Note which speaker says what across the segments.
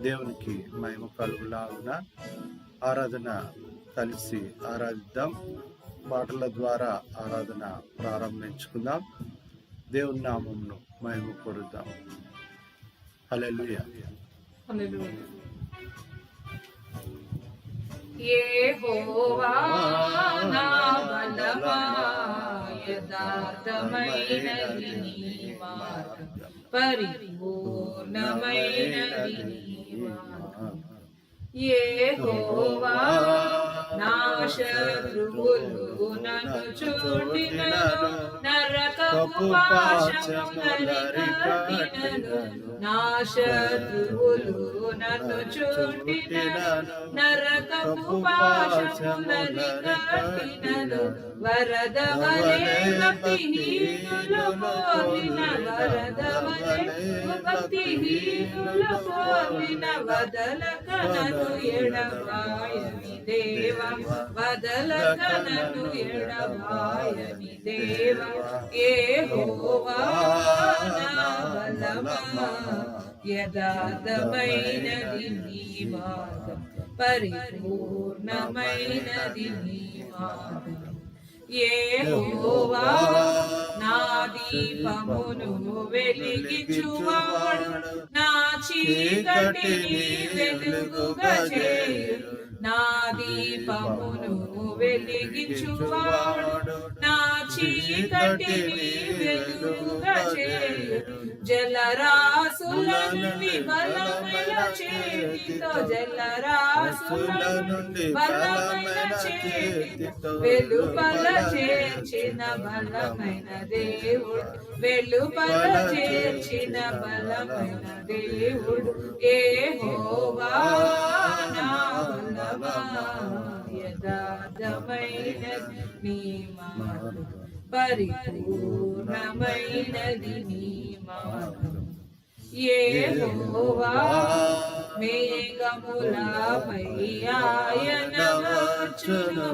Speaker 1: దేవునికి మహిమ కలుగులాగున ఆరాధన కలిసి ఆరాధిద్దాం. పాటల ద్వారా ఆరాధన ప్రారంభించుకుందాం. దేవుని నామంను మహిమ పొరుద్దాం హల్లెలూయా.
Speaker 2: యెహోవా నా బలమా యథార్థమైనది నీ మార్గం. పరిపూర్ణమైనది నీ మార్గం యెహోవా నా శత్రువులు నన్ను చూడినను నరకపు పాశములని నా శత్రువులు నన్ను చూడినను నరకపు పాశములని వరద వలె భక్తిహీనులు కోరిన వరద వలె భక్తిహీనులు ఎడబాయని దేవ వదలకనను ఎడబాయని దేవ ఏ హోవా నా బలమా యథార్థమైనది నీ మార్గం పరిపూర్ణమైనది నీ మార్గం యెహోవా నా దీపమును వెలిగించువాడు నా చీకటిని వెలుగుగా చేయు నా దీపమును వెలిగించువాడు. నా చీకటిని వెలుగుగా చేయు జలరాసుల నుండి బలమైన చేతితో జలరాసుల నుండి బలమైన చేతితో వెలుపల చేర్చిన బలమైన దేవుడు. వెలుపల చేర్చిన బలమైన దేవుడు. ఏ హోవా నీ మార్గం పరిపూర్ణమైనది నీ మార్గం యెహోవా మేఘములపై ఆయన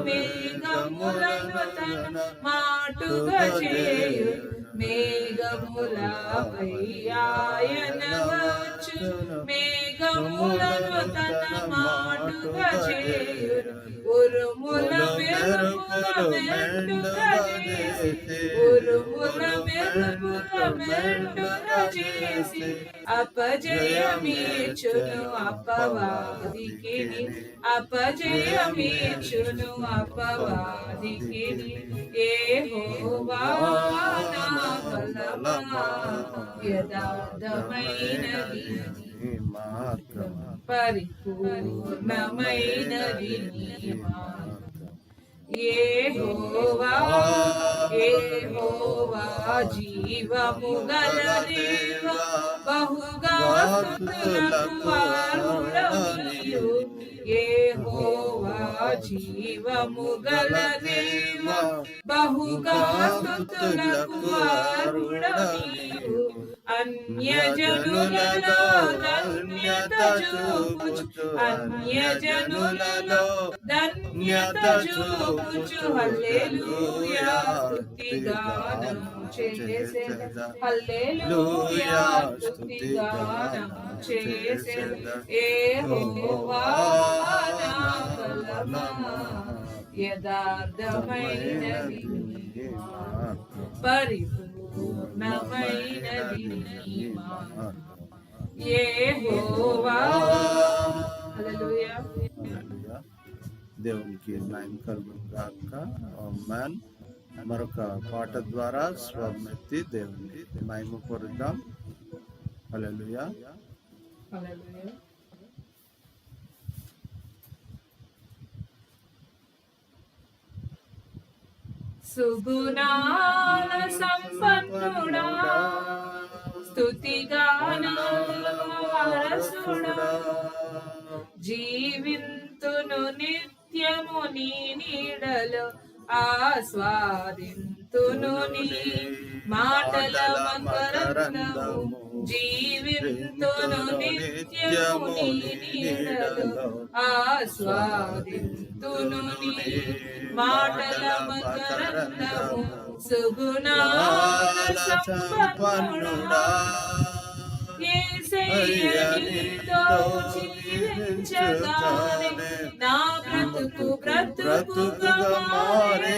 Speaker 2: మేఘములను తన మాటుగా చేయు. మేఘములపై ఆయన వచ్చును మేఘములను తన మాటుగా చేయు ఉరుముల మెరుపుల మెండుగా చేసి ఉరుముల మెరుపుల మెండుగా చేసి అపజయమీచును అపవాదికి అపజయమీచును అపవాదికి ఏ హోవా నా బలమా పరిపూర్ణమైనది నీ మార్గం యెహోవా యెహోవా జీవము గల దేవ బహుగా యెహోవా జీవము గల దేవ బహుగా స్తుతులకు వారుడవు అన్యజనులలో ధన్యత చూపుచు. అన్యజనులలో ధన్యత చూపుచు. హల్లెలూయా స్తుతి గానం చేసే హల్లెలూయా స్తుతి గానం చేసే ఏ హోవా నా బలమా యథార్థమైనది నీ మార్గం. పరిపూర్ణమైనది నీ మార్గం. యెహోవా హల్లెలూయా
Speaker 1: హల్లెలూయా. దేవునికి మహిమ కలుగును గాక ఆమేన్ మరొక పాట ద్వారా స్వమెత్తి దేవుని మహిమ పొరుద్దాం హల్లెలూయా
Speaker 2: హల్లెలూయా సుగుణాల సంపన్నుడా. స్తుతిగానాల వారసుడా జీవింతును నిత్యము నీ నీడలో ఆస్వాదింతును నీ మాటల మకరందము. జీవింతును నిత్యము నీడలో ఆస్వాదింతును నీ మాటల మకరందము సుగుణాల సంపన్నుడా యేసయ్య నీతో జీవించగానే నా బ్రతుకు బ్రతుకుగా యేసయ్య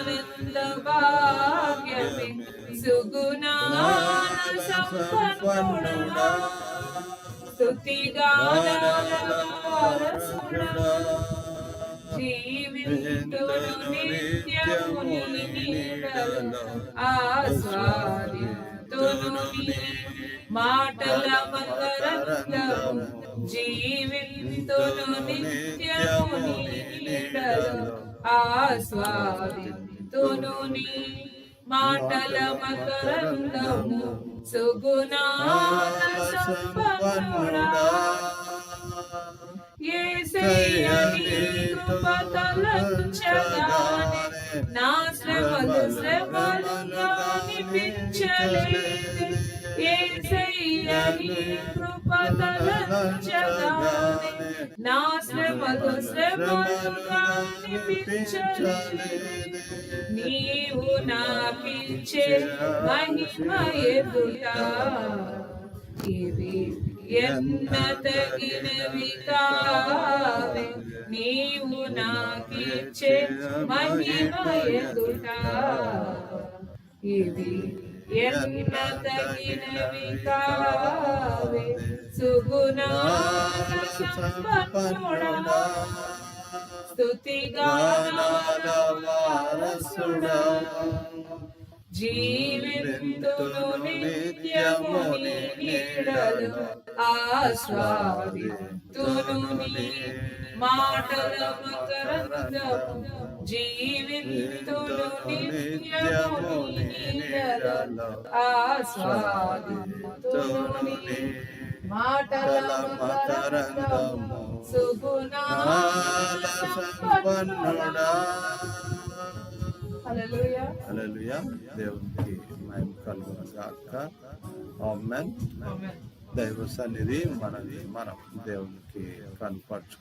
Speaker 2: సుగుణాన సంపన్నుడా స్తుతిగానరసుడా జీవింతును నిత్యము నీ నీడలో ఆస్వాదితును నీ మాటల మకరందము జీవింతును నిత్యము నీ నీడలో ఆస్వాదితును నీ మాటల మకరందము. సుగుణాల సంపన్నుడా. నా శ్రమలు శ్రమలు అనిపించలేదు నా శ్రమలు శ్రమలుగా నీవు నాకిచ్చే మహిమ ఎదుట. ఇవి ఎన్న తగినవి కావే నీవు నాకిచ్చే మహిమ ఎదుట. ఇది ఎన్న తగినవి కావే సుగుణాల స్తుతిగానాల జీవితును నిత్యము నీడలు ఆస్వాదితును నీ మాటల మకరందము జీవితును నిత్యము నీడలు ఆస్వాదితును నీ మాటల మకరందము సుగుణాల సంపన్నుడా హల్లెలూయా
Speaker 1: హల్లెలూయా దేవునికి మహిమ కలుగును గాక
Speaker 2: ఆమేన్
Speaker 1: దైవ సన్నిధి మనది మనం దేవునికి కనపరుచుకుని